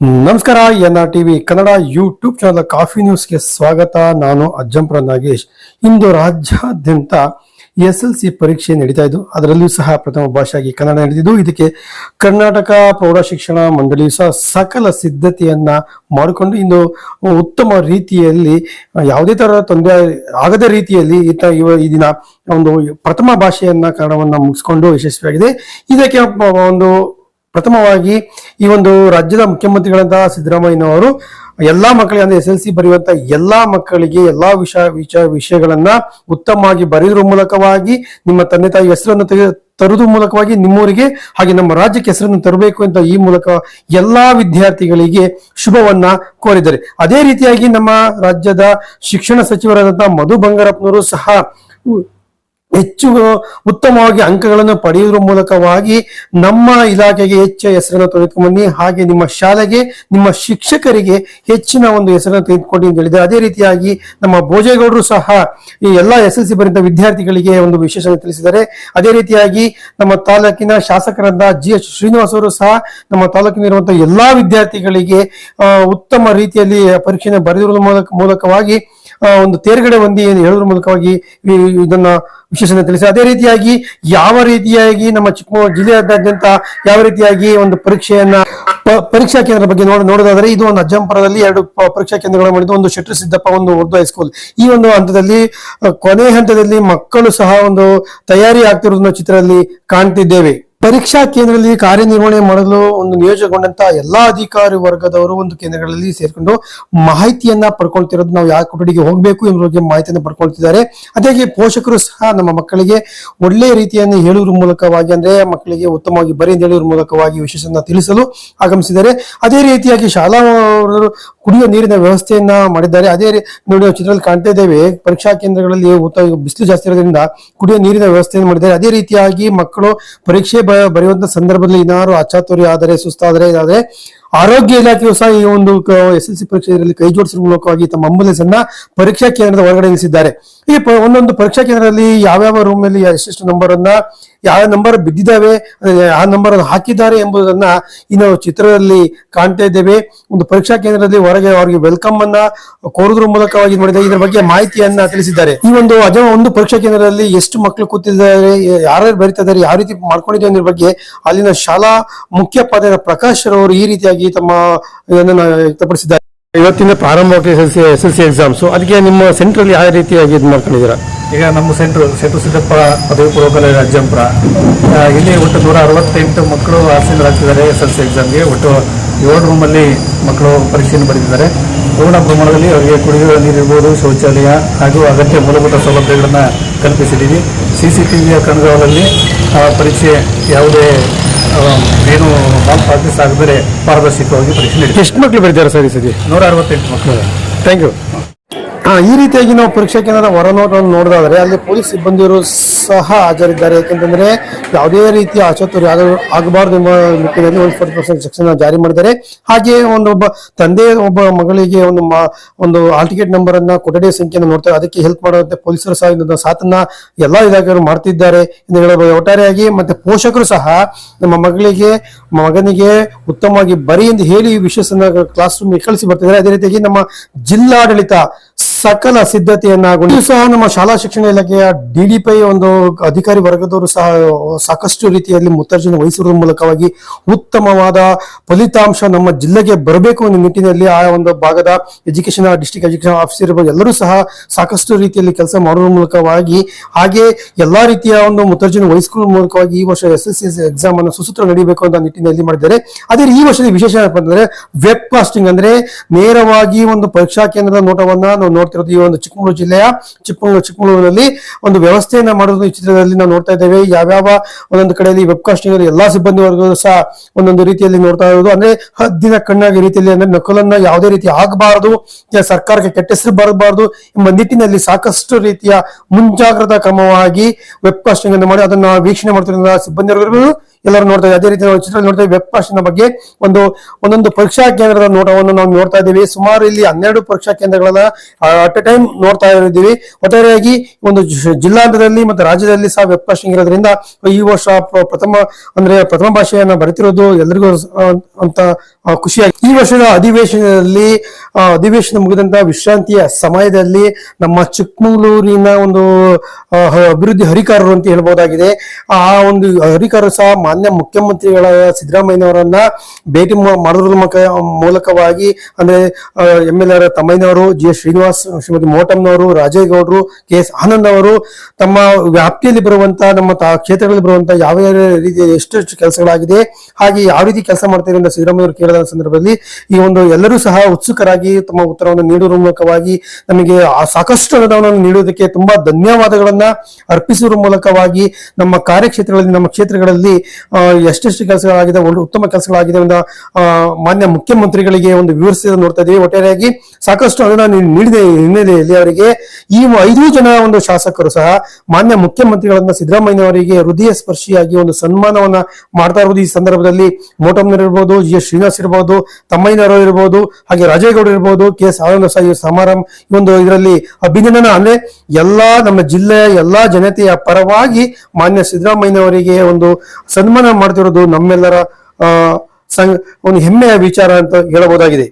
ನಮಸ್ಕಾರ N R TV Kannada YouTube channel coffee ನ್ಯೂಸ್ಗೆ ಸ್ವಾಗತ. ನಾನು ಅಜ್ಜಂಪುರ ನಾಗೇಶ್. ಇಂದು ರಾಜ್ಯಾದ್ಯಂತ ಎಸ್ ಎಲ್ ಸಿ ಪರೀಕ್ಷೆ ನಡೀತಾ ಇದ್ದು, ಅದರಲ್ಲೂ ಸಹ ಪ್ರಥಮ ಭಾಷೆಯಾಗಿ ಕನ್ನಡ ನಡೆದಿದ್ದು, ಇದಕ್ಕೆ ಕರ್ನಾಟಕ ಪ್ರೌಢ ಶಿಕ್ಷಣ ಮಂಡಳಿಯು ಸಹ ಸಕಲ ಸಿದ್ಧತೆಯನ್ನ ಮಾಡಿಕೊಂಡು, ಇಂದು ಉತ್ತಮ ರೀತಿಯಲ್ಲಿ, ಯಾವುದೇ ತರಹ ತೊಂದರೆ ಆಗದ ರೀತಿಯಲ್ಲಿ ಈತ ಇವ, ಈ ದಿನ ಒಂದು ಪ್ರಥಮ ಭಾಷೆಯನ್ನ ಕನ್ನಡವನ್ನ ಮುಗಿಸ್ಕೊಂಡು ಯಶಸ್ವಿಯಾಗಿದೆ. ಇದಕ್ಕೆ ಒಂದು ಪ್ರಥಮವಾಗಿ ಈ ಒಂದು ರಾಜ್ಯದ ಮುಖ್ಯಮಂತ್ರಿಗಳಂತಹ ಸಿದ್ದರಾಮಯ್ಯನವರು ಎಲ್ಲಾ ಮಕ್ಕಳಿಗೆ, ಅಂದ್ರೆ ಎಸ್ ಎಲ್ ಸಿ ಬರೆಯುವಂತ ಎಲ್ಲಾ ಮಕ್ಕಳಿಗೆ ಎಲ್ಲಾ ವಿಷಯ ವಿಷಯ ವಿಷಯಗಳನ್ನ ಉತ್ತಮವಾಗಿ ಬರೆಯುವ ಮೂಲಕವಾಗಿ, ನಿಮ್ಮ ತಂದೆ ತಾಯಿ ಹೆಸರನ್ನು ತೆಗೆ ತರುವುದ್ರ ಮೂಲಕವಾಗಿ ನಿಮ್ಮೂರಿಗೆ ಹಾಗೆ ನಮ್ಮ ರಾಜ್ಯಕ್ಕೆ ಹೆಸರನ್ನು ತರಬೇಕು ಅಂತ ಈ ಮೂಲಕ ಎಲ್ಲಾ ವಿದ್ಯಾರ್ಥಿಗಳಿಗೆ ಶುಭವನ್ನ ಕೋರಿದ್ದಾರೆ. ಅದೇ ರೀತಿಯಾಗಿ ನಮ್ಮ ರಾಜ್ಯದ ಶಿಕ್ಷಣ ಸಚಿವರಾದಂತಹ ಮಧು ಬಂಗಾರಪ್ಪನವರು ಸಹ ಹೆಚ್ಚು ಉತ್ತಮವಾಗಿ ಅಂಕಗಳನ್ನು ಪಡೆಯುವುದರ ಮೂಲಕವಾಗಿ ನಮ್ಮ ಇಲಾಖೆಗೆ ಹೆಚ್ಚು ಹೆಸರನ್ನು ತೆಗೆದುಕೊಂಡು ಬನ್ನಿ ಹಾಗೆ ನಿಮ್ಮ ಶಾಲೆಗೆ, ನಿಮ್ಮ ಶಿಕ್ಷಕರಿಗೆ ಹೆಚ್ಚಿನ ಒಂದು ಹೆಸರನ್ನು ತೆಗೆದುಕೊಂಡು ಅಂತ ಹೇಳಿದೆ ಅದೇ ರೀತಿಯಾಗಿ ನಮ್ಮ ಭೋಜೇಗೌಡರು ಸಹ ಈ ಎಲ್ಲಾ ಎಸ್ ಎಲ್ ಸಿ ಬರೆದ ವಿದ್ಯಾರ್ಥಿಗಳಿಗೆ ಒಂದು ವಿಶೇಷ ತಿಳಿಸಿದ್ದಾರೆ. ಅದೇ ರೀತಿಯಾಗಿ ನಮ್ಮ ತಾಲೂಕಿನ ಶಾಸಕರಾದ ಜಿ ಎಚ್ ಶ್ರೀನಿವಾಸ್ ಅವರು ಸಹ ನಮ್ಮ ತಾಲೂಕಿನಲ್ಲಿರುವಂತಹ ಎಲ್ಲಾ ವಿದ್ಯಾರ್ಥಿಗಳಿಗೆ ಉತ್ತಮ ರೀತಿಯಲ್ಲಿ ಪರೀಕ್ಷೆಯನ್ನು ಬರೆದಿರುವ ಮೂಲಕ, ಮೂಲಕವಾಗಿ ಒಂದು ತೇರ್ಗಡೆ ಹೊಂದಿ ಹೇಳೋದ್ರ ಮೂಲಕವಾಗಿ ಇದನ್ನ ವಿಶೇಷ ತಿಳಿಸಿ. ಅದೇ ರೀತಿಯಾಗಿ ಯಾವ ರೀತಿಯಾಗಿ ನಮ್ಮ ಚಿಕ್ಕಮಗಳೂರು ಜಿಲ್ಲೆಯಾದ್ಯಂತ ಯಾವ ರೀತಿಯಾಗಿ ಒಂದು ಪರೀಕ್ಷೆಯನ್ನ ಪರೀಕ್ಷಾ ಕೇಂದ್ರ ಬಗ್ಗೆ ನೋಡ, ನೋಡೋದಾದ್ರೆ ಇದು ಒಂದು ಅಜ್ಜಂಪುರದಲ್ಲಿ ಎರಡು ಪರೀಕ್ಷಾ ಕೇಂದ್ರಗಳು ಮಾಡಿದ್ದು ಒಂದು ಶೆಟ್ರು ಸಿದ್ದಪ್ಪ ಒಂದು ಉರ್ದು ಹೈಸ್ಕೂಲ್. ಈ ಒಂದು ಹಂತದಲ್ಲಿ ಕೊನೆ ಹಂತದಲ್ಲಿ ಮಕ್ಕಳು ಸಹ ಒಂದು ತಯಾರಿ ಆಗ್ತಿರೋದನ್ನ ಚಿತ್ರದಲ್ಲಿ ಕಾಣ್ತಿದ್ದೇವೆ. ಪರೀಕ್ಷಾ ಕೇಂದ್ರದಲ್ಲಿ ಕಾರ್ಯನಿರ್ವಹಣೆ ಮಾಡಲು ಒಂದು ನಿಯೋಜನೆಗೊಂಡಂತ ಎಲ್ಲಾ ಅಧಿಕಾರಿ ವರ್ಗದವರು ಒಂದು ಕೇಂದ್ರಗಳಲ್ಲಿ ಸೇರ್ಕೊಂಡು ಮಾಹಿತಿಯನ್ನ ಪಡ್ಕೊಳ್ತಿರೋದು ನಾವು ಯಾವ ಕೊಠಡಿಗೆ ಹೋಗಬೇಕು ಎಂಬ ಬಗ್ಗೆ ಮಾಹಿತಿಯನ್ನು ಪಡ್ಕೊಳ್ತಿದ್ದಾರೆ. ಅದೇ ಪೋಷಕರು ಸಹ ನಮ್ಮ ಮಕ್ಕಳಿಗೆ ಒಳ್ಳೆಯ ರೀತಿಯನ್ನು ಹೇಳುವ ಮೂಲಕವಾಗಿ ಅಂದ್ರೆ ಮಕ್ಕಳಿಗೆ ಉತ್ತಮವಾಗಿ ಬರೆಯಿಂದ ಹೇಳುವ ಮೂಲಕವಾಗಿ ವಿಶೇಷನ ತಿಳಿಸಲು ಆಗಮಿಸಿದ್ದಾರೆ. ಅದೇ ರೀತಿಯಾಗಿ ಶಾಲಾ ಕುಡಿಯುವ ನೀರಿನ ವ್ಯವಸ್ಥೆಯನ್ನ ಮಾಡಿದ್ದಾರೆ. ಅದೇ ನೋಡಿ ಚಿತ್ರದಲ್ಲಿ ಕಾಣ್ತಾ ಇದ್ದೇವೆ, ಪರೀಕ್ಷಾ ಕೇಂದ್ರಗಳಲ್ಲಿ ಬಿಸಿಲು ಜಾಸ್ತಿ ಇರೋದ್ರಿಂದ ಕುಡಿಯುವ ನೀರಿನ ವ್ಯವಸ್ಥೆಯನ್ನು ಮಾಡಿದ್ದಾರೆ. ಅದೇ ರೀತಿಯಾಗಿ ಮಕ್ಕಳು ಪರೀಕ್ಷೆ ಬರೆಯುವಂತ ಸಂದರ್ಭದಲ್ಲಿ ಏನಾದ್ರು ಅಚಾತುರ್ಯ ಆದರೆ ಸುಸ್ತಾದರೆ ಇದಾದ್ರೆ ಆರೋಗ್ಯ ಇಲಾಖೆಯು ಸಹ ಈ ಒಂದು ಎಸ್ ಎಲ್ ಸಿ ಪರೀಕ್ಷೆಯಲ್ಲಿ ಕೈ ಜೋಡಿಸುವ ಮೂಲಕವಾಗಿ ತಮ್ಮ ಅಂಬುಲೆನ್ಸ್ ಅನ್ನ ಪರೀಕ್ಷಾ ಕೇಂದ್ರದ ಹೊರಗಡೆ ನಿಲ್ಲಿಸಿದ್ದಾರೆ. ಈ ಒಂದೊಂದು ಪರೀಕ್ಷಾ ಕೇಂದ್ರದಲ್ಲಿ ಯಾವ್ಯಾವ ರೂಮ್ ಅಲ್ಲಿ ಎಷ್ಟೆಷ್ಟು ನಂಬರ್ ಅನ್ನ, ಯಾವ ನಂಬರ್ ಬಿದ್ದಿದ್ದಾವೆ ಆ ನಂಬರ್ ಅನ್ನು ಹಾಕಿದ್ದಾರೆ ಎಂಬುದನ್ನ ನಾವು ಚಿತ್ರದಲ್ಲಿ ಕಾಣ್ತಾ ಇದ್ದೇವೆ. ಒಂದು ಪರೀಕ್ಷಾ ಕೇಂದ್ರದಲ್ಲಿ ಹೊರಗೆ ಅವರಿಗೆ ವೆಲ್ಕಮ್ ಅನ್ನ ಕೋರಿದ್ರ ಮೂಲಕವಾಗಿ ಮಾಡಿದ ಇದರ ಬಗ್ಗೆ ಮಾಹಿತಿಯನ್ನ ತಿಳಿಸಿದ್ದಾರೆ. ಈ ಒಂದು ಅಜ ಒಂದು ಪರೀಕ್ಷಾ ಕೇಂದ್ರದಲ್ಲಿ ಎಷ್ಟು ಮಕ್ಕಳು ಕೂತಿದ್ದಾರೆ, ಯಾರ್ಯಾರು ಬರೀತಾ ಇದ್ದಾರೆ, ಯಾವ ರೀತಿ ಮಾಡ್ಕೊಂಡಿದ್ದಾರೆ ಅನ್ನೋದ್ರ ಬಗ್ಗೆ ಅಲ್ಲಿನ ಶಾಲಾ ಮುಖ್ಯೋಪಾಧ್ಯಾಯ ಪ್ರಕಾಶ್ ರವರು ಈ ರೀತಿಯಾಗಿ ತಮ್ಮ ಇದನ್ನು ವ್ಯಕ್ತಪಡಿಸಿದ್ದಾರೆ. ಇವತ್ತಿಂದ ಪ್ರಾರಂಭವಾಗಿ S L C, S L C exams ಅದಕ್ಕೆ ನಿಮ್ಮ ಸೆಂಟ್ರಲ್ಲಿ ಯಾವ ರೀತಿಯಾಗಿ ಇದು ಮಾಡ್ಕೊಂಡಿದ್ದೀರಾ? ಈಗ ನಮ್ಮ ಸೆಂಟ್ರ್ ಸೆಂಟ್ರ್ ಸಿದ್ದಪ್ಪ ಪದವಿ ಪೂರ್ವ ಕಾಲೇಜು ಅಜ್ಜಂಪುರ ಇಲ್ಲಿ ಒಟ್ಟು ನೂರ ಅರವತ್ತೆಂಟು ಮಕ್ಕಳು ಆಸೀನರಾಗ್ತಿದ್ದಾರೆ ಎಸ್ ಎಲ್ ಸಿ ಎಕ್ಸಾಮ್ಗೆ ಒಟ್ಟು ಏಳು ರೂಮಲ್ಲಿ ಮಕ್ಕಳು ಪರೀಕ್ಷೆಯನ್ನು ಬರೆದಿದ್ದಾರೆ. ಪೂರ್ಣ ಪ್ರಮಾಣದಲ್ಲಿ ಅವರಿಗೆ ಕುಡಿಯುವ ನೀರಿರ್ಬೋದು ಶೌಚಾಲಯ ಹಾಗೂ ಅಗತ್ಯ ಮೂಲಭೂತ ಸೌಲಭ್ಯಗಳನ್ನು ಕಲ್ಪಿಸಿದ್ದೀವಿ. ಸಿ ಸಿ ಟಿ ವಿಯ ಕಣ್ಗಾವಲಲ್ಲಿ ಪರೀಕ್ಷೆ ಯಾವುದೇ ಏನು ಬಾಂಬ್ ಪ್ರಾಕ್ಟೀಸ್ ಆಗದರೆ ಪಾರದರ್ಶಕವಾಗಿ ಪರೀಕ್ಷೆ ಎಷ್ಟು ಮಕ್ಕಳು ಬರ್ತಾರೆ ಸರಿ ಸರಿ ನೂರ ಅರವತ್ತೆಂಟು ಮಕ್ಕಳು ಥ್ಯಾಂಕ್ ಯು. ಈ ರೀತಿಯಾಗಿ ನಾವು ಪರೀಕ್ಷಾ ಕೇಂದ್ರದ ಹೊರನೋಟವನ್ನು ನೋಡೋದಾದರೆ ಅಲ್ಲಿ ಪೊಲೀಸ್ ಸಿಬ್ಬಂದಿಯರು ಸಹ ಹಾಜರಿದ್ದಾರೆ. ಯಾಕೆಂತಂದ್ರೆ ಯಾವುದೇ ರೀತಿಯ ಅಚಾತುರ್ಯ ಆಗ ಆಗಬಾರದು ಎಂಬ ನಿಟ್ಟಿನಲ್ಲಿ ಒಂದು ಫೋರ್ಟಿ ಪರ್ಸೆಂಟ್ ಸೆಕ್ಷನ್ ಜಾರಿ ಮಾಡಿದ್ದಾರೆ. ಹಾಗೆ ಒಂದು ತಂದೆ, ಒಬ್ಬ ಮಗಳಿಗೆ ಒಂದು ಒಂದು ಹಾಲ್ ಟಿಕೆಟ್ ನಂಬರ್ ಅನ್ನ ಕೊಠಡಿಯ ಸಂಖ್ಯೆಯನ್ನು ನೋಡ್ತಾರೆ ಅದಕ್ಕೆ ಹೆಲ್ಪ್ ಮಾಡುವಂತೆ ಪೊಲೀಸರು ಸಹ ಸಾಥನ್ನ ಎಲ್ಲಾ ಇಲಾಖೆಯವರು ಮಾಡ್ತಿದ್ದಾರೆ ಎಂದು ಹೇಳಬಹುದು. ಒಟ್ಟಾರೆಯಾಗಿ ಮತ್ತೆ ಪೋಷಕರು ಸಹ ನಮ್ಮ ಮಗಳಿಗೆ, ಮಗನಿಗೆ ಉತ್ತಮವಾಗಿ ಬರಿ ಎಂದು ಹೇಳಿ ವಿಶೇಷ ಕ್ಲಾಸ್ ರೂಮ್ ಕಳಿಸಿ ಬರ್ತಿದ್ದಾರೆ. ಅದೇ ರೀತಿಯಾಗಿ ನಮ್ಮ ಜಿಲ್ಲಾಡಳಿತ ಸಕಲ ಸಿದ್ಧತೆಯನ್ನ ಸಹ ನಮ್ಮ ಶಾಲಾ ಶಿಕ್ಷಣ ಇಲಾಖೆಯ ಡಿಡಿಪೈ ಒಂದು ಅಧಿಕಾರಿ ವರ್ಗದವರು ಸಹ ಸಾಕಷ್ಟು ರೀತಿಯಲ್ಲಿ ಮುತ್ತರ್ಜನೆ ವಹಿಸುವುದರ ಮೂಲಕವಾಗಿ ಉತ್ತಮವಾದ ಫಲಿತಾಂಶ ನಮ್ಮ ಜಿಲ್ಲೆಗೆ ಬರಬೇಕು ಅನ್ನೋ ನಿಟ್ಟಿನಲ್ಲಿ ಆ ಒಂದು ಭಾಗದ ಎಜುಕೇಶನ್ ಡಿಸ್ಟ್ರಿಕ್ಟ್ ಎಜುಕೇಶನ್ ಆಫೀಸರ್ ಎಲ್ಲರೂ ಸಹ ಸಾಕಷ್ಟು ರೀತಿಯಲ್ಲಿ ಕೆಲಸ ಮಾಡುವ ಮೂಲಕವಾಗಿ ಹಾಗೆ ಎಲ್ಲಾ ರೀತಿಯ ಒಂದು ಮುತ್ತರ್ಜನೆ ವಹಿಸಿಕೊಳ್ಳುವ ಮೂಲಕವಾಗಿ ಈ ವರ್ಷ ಎಸ್ ಎಸ್ ಸಿ ಎಕ್ಸಾಮ್ ಅನ್ನು ಸುಸೂತ್ರ ನಡೀಬೇಕು ಅಂತ ನಿಟ್ಟಿನಲ್ಲಿ ಮಾಡಿದ್ದಾರೆ. ಅದೇ ಈ ವರ್ಷದ ವಿಶೇಷ ಏನಪ್ಪ ಅಂತಂದ್ರೆ ವೆಬ್ ಕಾಸ್ಟಿಂಗ್ ಅಂದ್ರೆ ನೇರವಾಗಿ ಒಂದು ಪರೀಕ್ಷಾ ಕೇಂದ್ರದ ನೋಟವನ್ನ ನಾವು ನೋಡ್ತಿರೋದು ಈ ಒಂದು ಚಿಕ್ಕಮಗಳೂರು ಜಿಲ್ಲೆಯ ಚಿಕ್ಕಮಗಳೂರು ಚಿಕ್ಕಮಗಳೂರಿನಲ್ಲಿ ಒಂದು ವ್ಯವಸ್ಥೆಯನ್ನ ಮಾಡೋದು ಈ ಚಿತ್ರದಲ್ಲಿ ನಾವು ನೋಡ್ತಾ ಇದ್ದೇವೆ. ಯಾವ್ಯಾವ ಒಂದೊಂದು ಕಡೆಯಲ್ಲಿ ವೆಬ್ ಕಾಸ್ಟಿಂಗ್ ಅಲ್ಲಿ ಎಲ್ಲಾ ಸಿಬ್ಬಂದಿ ವರ್ಗಗಳು ಸಹ ಒಂದೊಂದು ರೀತಿಯಲ್ಲಿ ನೋಡ್ತಾ ಇರೋದು. ಅಂದ್ರೆ ಹದ್ದಿನ ಕಣ್ಣಾಗಿ ರೀತಿಯಲ್ಲಿ ಅಂದ್ರೆ ನಕಲನ್ನ ಯಾವುದೇ ರೀತಿ ಆಗಬಾರದು ಸರ್ಕಾರಕ್ಕೆ ಕೆಟ್ಟ ಹೆಸರು ಬರಬಾರದು ಎಂಬ ನಿಟ್ಟಿನಲ್ಲಿ ಸಾಕಷ್ಟು ರೀತಿಯ ಮುಂಜಾಗ್ರತಾ ಕ್ರಮವಾಗಿ ವೆಬ್ ಕಾಸ್ಟಿಂಗ್ ಅನ್ನು ಮಾಡಿ ಅದನ್ನ ವೀಕ್ಷಣೆ ಮಾಡ್ತಿರೋ ಸಿಬ್ಬಂದಿ ವರ್ಗಗಳು ಎಲ್ಲರೂ ನೋಡ್ತಾ ಇದ್ದೀವಿ. ಅದೇ ರೀತಿ ನಾವು ಚಿತ್ರ ನೋಡ್ತಾ ವೆಬ್ ಕಾಸ್ಟಿಂಗ್ ಬಗ್ಗೆ ಒಂದು, ಒಂದೊಂದು ಪರೀಕ್ಷಾ ಕೇಂದ್ರದ ನೋಟವನ್ನು ನಾವು ನೋಡ್ತಾ ಇದ್ದೀವಿ. ಸುಮಾರು ಇಲ್ಲಿ ಹನ್ನೆರಡು ಪರೀಕ್ಷಾ ಕೇಂದ್ರಗಳನ್ನ ಅಟ್ ಎ ಟೈಮ್ ನೋಡ್ತಾ ಇದ್ದೀವಿ. ಒಟ್ಟಾರೆಯಾಗಿ ಒಂದು ಜಿಲ್ಲಾಂತದಲ್ಲಿ ಮತ್ತು ರಾಜ್ಯದಲ್ಲಿ ಸಹ ವೆಬ್ ಕಾಸ್ಟಿಂಗ್ ಇರೋದ್ರಿಂದ ಈ ವರ್ಷ ಪ್ರಥಮ, ಅಂದ್ರೆ ಪ್ರಥಮ ಭಾಷೆಯನ್ನ ಬರಿತಿರೋದು ಎಲ್ರಿಗೂ ಅಂತ ಖುಷಿಯಾಗಿ ಈ ವರ್ಷದ ಅಧಿವೇಶನದಲ್ಲಿ ಅಧಿವೇಶನ ಮುಗಿದಂತ ವಿಶ್ರಾಂತಿಯ ಸಮಯದಲ್ಲಿ ನಮ್ಮ ಚಿಕ್ಕಮಗಳೂರಿನ ಒಂದು ಅಭಿವೃದ್ಧಿ ಹರಿಕಾರರು ಅಂತ ಹೇಳ್ಬೋದಾಗಿದೆ. ಆ ಒಂದು ಹರಿಕಾರರು ಸಹ ಮಾನ್ಯ ಮುಖ್ಯಮಂತ್ರಿಗಳ ಸಿದ್ದರಾಮಯ್ಯನವರನ್ನ ಭೇಟಿ ಮಾಡೋದ್ರ ಮೂಲಕವಾಗಿ ಅಂದ್ರೆ ಎಂ ಎಲ್ ಆರ್ ತಮ್ಮಯ್ಯನವರು, ಜಿ ಎಸ್ ಶ್ರೀನಿವಾಸ್, ಶ್ರೀಮತಿ ಮೋಟಮ್ನವರು, ರಾಜೇಗೌಡರು, ಕೆ ಎಸ್ ಆನಂದ್ ಅವರು ತಮ್ಮ ವ್ಯಾಪ್ತಿಯಲ್ಲಿ ಬರುವಂತ, ನಮ್ಮ ತಾ- ಕ್ಷೇತ್ರಗಳಲ್ಲಿ ಬರುವಂತ ಯಾವ ಯಾವ ರೀತಿಯ ಎಷ್ಟೆಷ್ಟು ಕೆಲಸಗಳಾಗಿದೆ, ಹಾಗೆ ಯಾವ ರೀತಿ ಕೆಲಸ ಮಾಡ್ತಾರೆ ಅಂತ ಸಿದ್ದರಾಮಯ್ಯ ಅವರು ಸಂದರ್ಭದಲ್ಲಿ. ಈ ಒಂದು ಎಲ್ಲರೂ ಸಹ ಉತ್ಸುಕರಾಗಿ ತಮ್ಮ ಉತ್ತರವನ್ನು ನೀಡುವ ಮೂಲಕವಾಗಿ ನಮಗೆ ಸಾಕಷ್ಟು ಅನುದಾನವನ್ನು ನೀಡುವುದಕ್ಕೆ ತುಂಬಾ ಧನ್ಯವಾದಗಳನ್ನ ಅರ್ಪಿಸುವ ಮೂಲಕವಾಗಿ ನಮ್ಮ ಕಾರ್ಯಕ್ಷೇತ್ರಗಳಲ್ಲಿ, ನಮ್ಮ ಕ್ಷೇತ್ರಗಳಲ್ಲಿ ಎಷ್ಟೆಷ್ಟು ಕೆಲಸಗಳಾಗಿದೆ, ಒಳ್ಳೆ ಉತ್ತಮ ಕೆಲಸಗಳಾಗಿದೆ ಒಂದು ಮಾನ್ಯ ಮುಖ್ಯಮಂತ್ರಿಗಳಿಗೆ ಒಂದು ವಿವರಿಸಿದ ನೋಡ್ತಾ ಇದ್ದೀವಿ ಒಟ್ಟಾರೆಯಾಗಿ ಸಾಕಷ್ಟು ಅನುದಾನ ನೀಡಿದೆ, ಹಿನ್ನೆಲೆಯಲ್ಲಿ ಅವರಿಗೆ ಈ ಐದು ಜನ ಒಂದು ಶಾಸಕರು ಸಹ ಮಾನ್ಯ ಮುಖ್ಯಮಂತ್ರಿಗಳನ್ನ ಸಿದ್ದರಾಮಯ್ಯ ಹೃದಯ ಸ್ಪರ್ಶಿಯಾಗಿ ಒಂದು ಸನ್ಮಾನವನ್ನ ಮಾಡ್ತಾ ಇರುವುದು ಈ ಸಂದರ್ಭದಲ್ಲಿ. ಮೋಟಮ್ನರ್ ಇರ್ಬೋದು, ಜಿ ಶ್ರೀನಿವಾಸ್ ಇರ್ಬೋದು, ತಮ್ಮಯ್ಯನವರು ಇರ್ಬೋದು, ಹಾಗೆ ರಾಜೇಗೌಡ ಇರ್ಬೋದು, ಕೆ ಎಸ್ ಆನಂದ ಸಮಾರಂಭ ಒಂದು ಇದರಲ್ಲಿ ಅಭಿನಂದನ. ಅಂದ್ರೆ ಎಲ್ಲಾ ನಮ್ಮ ಜಿಲ್ಲೆಯ ಎಲ್ಲಾ ಜನತೆಯ ಪರವಾಗಿ ಮಾನ್ಯ ಸಿದ್ದರಾಮಯ್ಯನವರಿಗೆ ಒಂದು ಸನ್ಮಾನ ಮಾಡ್ತಿರೋದು ನಮ್ಮೆಲ್ಲರ ಒಂದು ಹೆಮ್ಮೆಯ ವಿಚಾರ ಅಂತ ಹೇಳಬಹುದಾಗಿದೆ.